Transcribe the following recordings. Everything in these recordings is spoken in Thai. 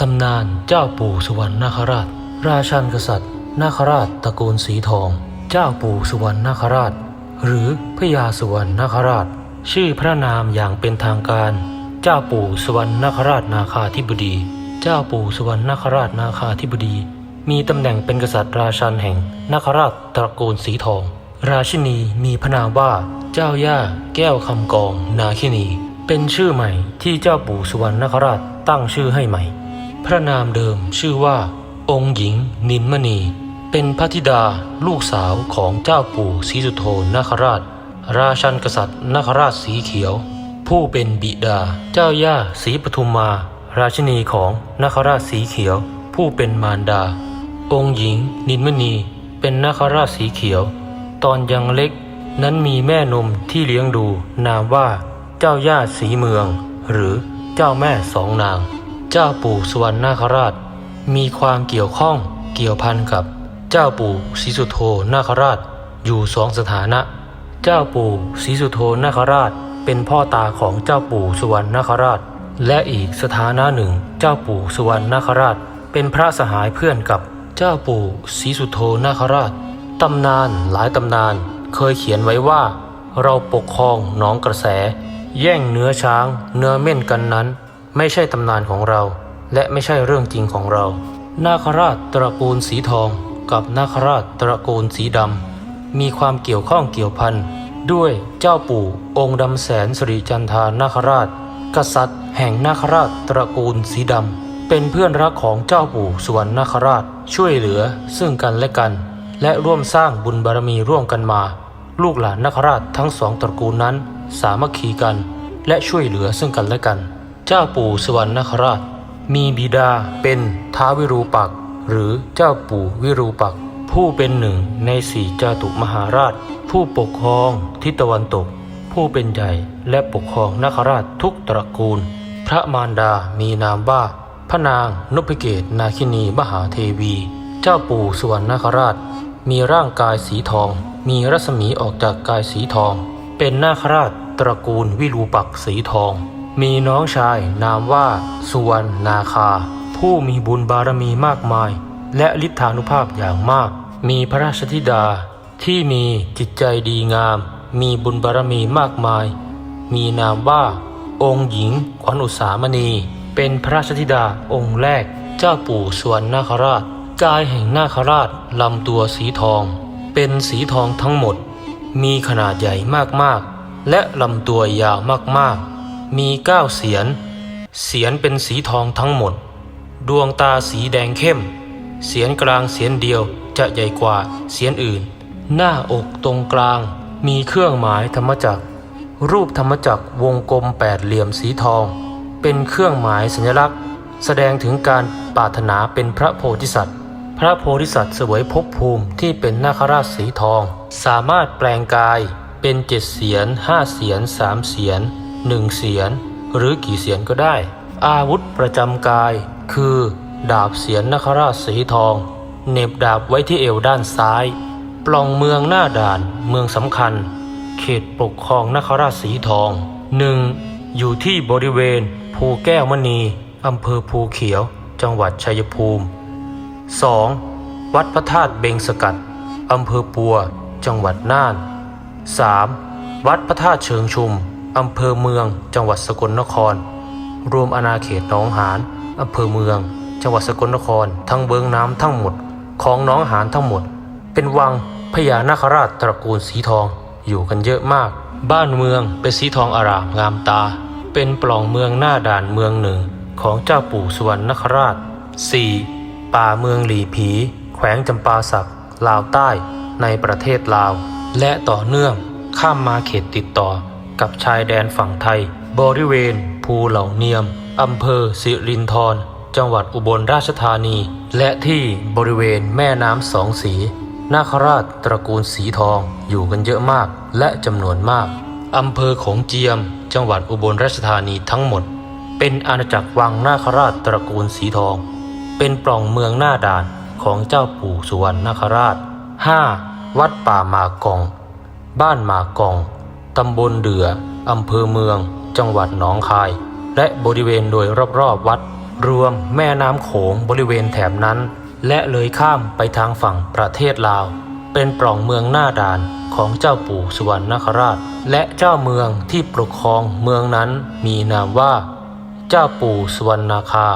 ตำนานเจ้าปู่สุวรรณนาคราช ราชันกษัตริย์ นาคราชตระกูลสีทอง เจ้าปู่สุวรรณนาคราช หรือพญาสุวรรณนาคราช ชื่อพระนามอย่างเป็นทางการ เจ้าปู่สุวรรณนาคราชนาคาธิบดี เจ้าปู่สุวรรณนาคราชนาคาธิบดี มีตำแหน่งเป็นกษัตริย์ราชันแห่งนาคราชตระกูลสีทอง ราชินีมีพระนามว่าเจ้าย่าแก้วคำกองนาคินี เป็นชื่อใหม่ที่เจ้าปู่สุวรรณนาคราชตั้งชื่อให้ใหม่ พระนามเดิมชื่อว่า องค์หญิงนินมณี เป็นพระธิดาลูกสาวของเจ้าปู่ศรีสุโธนคราช ราชันกษัตริย์นคราชสีเขียว ผู้เป็นบิดาเจ้าย่าศรีปทุมมา ราชินีของนคราชสีเขียว ผู้เป็นมารดา องค์หญิงนินมณีเป็นนคราชสีเขียว ตอนยังเล็กนั้นมีแม่นมที่เลี้ยงดูนามว่าเจ้าย่าสีเมือง หรือเจ้าแม่สองนาง จ้าปู่สุวรรณนาคราช มีความเกี่ยวข้องเกี่ยวพันกับเจ้าปู่ศรีสุโธนาคราชอยู่สองสถานะ เจ้าปู่ศรีสุโธนาคราชเป็นพ่อตาของเจ้าปู่สุวรรณนาคราช และอีกสถานะหนึ่งเจ้าปู่สุวรรณนาคราช เป็นพระสหายเพื่อนกับเจ้าปู่ศรีสุโธนาคราชตำนานหลายตำนานเคยเขียนไว้ว่า เราปกครองหนองกระแส แย่งเนื้อช้าง เนื้อเม่นกันนั้น ไม่ใช่ตำนานของเรา และไม่ใช่เรื่องจริงของเรา นาคราชตระกูลสีทอง กับนาคราชตระกูลสีดำมีความเกี่ยวข้องเกี่ยวพันด้วยเจ้าปู่องค์ดำแสนสริจันทานาคราช กษัตริย์ แห่งนาคราชตระกูลสีดำเป็นเพื่อนรักของเจ้าปู่สวรรณนาคราชช่วยเหลือซึ่งกันและกัน และร่วมสร้างบุญบารมีร่วมกันมา ลูกหลานนาคราชทั้งสองตระกูลนั้น สามัคคีกัน และช่วยเหลือซึ่งกันและกัน เจ้าปู่สวรรณคราช มีบิดาเป็นท้าววิรูปัก หรือเจ้าปู่วิรูปัก ผู้เป็นหนึ่งในสี่จาตุมหาราช ผู้ปกครองทิศตะวันตก ผู้เป็นใหญ่และปกครองนคราชทุกตระกูล พระมารดามีนามว่า พระนางนพเกตนาคินีมหาเทวี เจ้าปู่สวรรณคราช มีร่างกายสีทอง มีรัศมีออกจากกายสีทอง เป็นนาคราชตระกูลวิรูปักสีทอง มีน้องชายนามว่าสุวรรณนาคา ผู้มีบุญบารมีมากมาย และฤทธานุภาพอย่างมาก มีพระราชธิดาที่มีจิตใจดีงาม มีบุญบารมีมากมาย มีนามว่า องค์หญิงขวัญอุสามณี เป็นพระราชธิดาองค์แรก เจ้าปู่สวรรณนาคราชกายแห่งนาคราชลำตัวสีทอง เป็นสีทองทั้งหมด มีขนาดใหญ่มากๆ และลำตัวยาวมากๆ มีเก้าเสียน เสียนเป็นสีทองทั้งหมด ดวงตาสีแดงเข้ม เสียนกลางเสียนเดียวจะใหญ่กว่าเสียนอื่น หน้าอกตรงกลางมีเครื่องหมายธรรมจักร รูปธรรมจักรวงกลมแปดเหลี่ยมสีทอง เป็นเครื่องหมายสัญลักษณ์ แสดงถึงการปรารถนาเป็นพระโพธิสัตว์ พระโพธิสัตว์เสวยภพภูมิที่เป็นนาคราชสีทอง สามารถแปลงกายเป็นเจ็ดเสียนห้าเสียนสามเสียน หนึ่งเสียนหรือกี่เสียนก็ได้ อาวุธประจำกาย คือ ดาบเสียนนคราชสีทองเน็บดาบไว้ที่เอวด้านซ้าย ปล่องเมืองหน้าด่านเมืองสำคัญ เขตปกครองนคราชสีทองหนึ่งอยู่ที่บริเวณ ภูแก้วมณีอำเภอภูเขียว จังหวัดชัยภูมิ 2. วัดพระธาตุเบงสกัดอำเภอปัว จังหวัดน่าน 3. วัดพระธาตุเชิงชุม อำเภอเมือง จังหวัดสกลนคร รวมอาณาเขตหนองหานอำเภอเมือง จังหวัดสกลนคร ทั้งเบิงน้ำทั้งหมด ของหน้องหานทั้งหมด เป็นวังพญานาคราชตระกูลสีทอง อยู่กันเยอะมาก บ้านเมืองเป็นสีทองอารามงามตา เป็นปล่องเมืองหน้าด่านเมืองหนึ่งของเจ้าปู่สวรรณคราช 4. ป่าเมืองหลีผี แขวงจำปาสัก ลาวใต้ ในประเทศลาว และต่อเนื่องข้ามมาเขตติดต่อ กับชายแดนฝั่งไทย บริเวณ ภูเหล่าเนียมอำเภอสิรินธรจังหวัดอุบลราชธานี และที่บริเวณแม่น้ำสองสี นาคราชตระกูลสีทองอยู่กันเยอะมากและจำนวนมากอำเภอของเจียม จังหวัดอุบลราชธานีทั้งหมด เป็นอาณาจักรวังนาคราชตระกูลสีทอง เป็นปล่องเมืองหน้าด่านของเจ้าปู่สุวรรณนาคราช 5. วัดป่ามากอง บ้านมากอง ตำบลเดืออำเภอเมือง จังหวัดหนองคาย และบริเวณโดยรอบๆวัด รวมแม่น้ำโขงบริเวณแถบนั้น และเลยข้ามไปทางฝั่งประเทศลาว เป็นปล่องเมืองหน้าด่านของเจ้าปู่สุวรรณนคราช และเจ้าเมืองที่ปกครองเมืองนั้นมีนามว่า เจ้าปู่สุวรรณาคา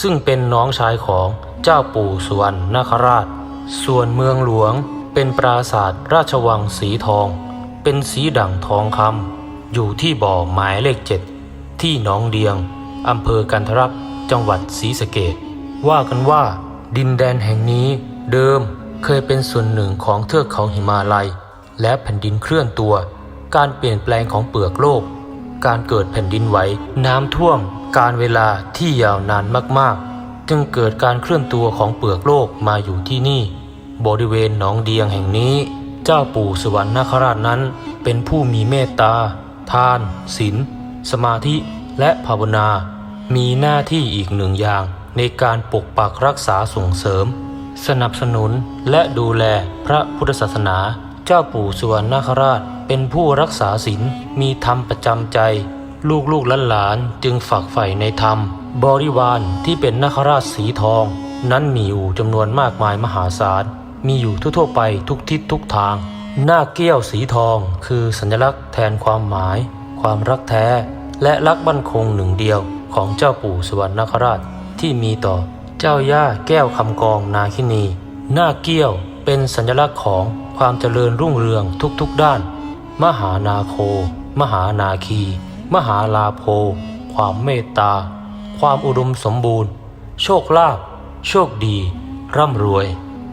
ซึ่งเป็นน้องชายของเจ้าปู่สุวรรณนคราช ส่วนเมืองหลวงเป็นปราสาทราชวังสีทอง เป็นสีดั่งทองคำอยู่ที่บ่อหมายเลขเจ็ดที่หนองเดียงอำเภอกันทรักจังหวัดศรีสะเกดว่ากันว่า ดินแดนแห่งนี้เดิมเคยเป็นส่วนหนึ่งของเทือกเขาหิมาลัย และแผ่นดินเคลื่อนตัว การเปลี่ยนแปลงของเปลือกโลก การเกิดแผ่นดินไหวน้ำท่วม การเวลาที่ยาวนานมากๆ จึงเกิดการเคลื่อนตัวของเปลือกโลกมาอยู่ที่นี่ บริเวณหนองเดียงแห่งนี้ เจ้าปู่สวรรณนคราชนั้น เป็นผู้มีเมตตา ทานศีลสมาธิและภาวนา มีหน้าที่อีกหนึ่งอย่าง ในการปกปักรักษาส่งเสริม สนับสนุนและดูแลพระพุทธศาสนา เจ้าปู่สวรรณนคราชเป็นผู้รักษาศีลมีธรรมประจำใจ ลูกลูกหลานจึงฝักใฝ่ในธรรม บริวารที่เป็นนคราชสีทอง นั้นมีอยู่จำนวนมากมายมหาศาล มีอยู่ทั่วๆไปทุกทิศทุกทาง หน้าเกี้ยวสีทองคือสัญลักษณ์แทนความหมาย ความรักแท้ และรักบั่นคงหนึ่งเดียวของเจ้าปู่สวรรณนคราชที่มีต่อเจ้าย่าแก้วคำกองนาคินี หน้าเกี้ยวเป็นสัญลักษณ์ของความเจริญรุ่งเรืองทุกๆด้าน มหานาโค มหานาคี มหาลาโภความเมตตา ความอุดมสมบูรณ์ โชคลาภโชคดี ร่ำรวย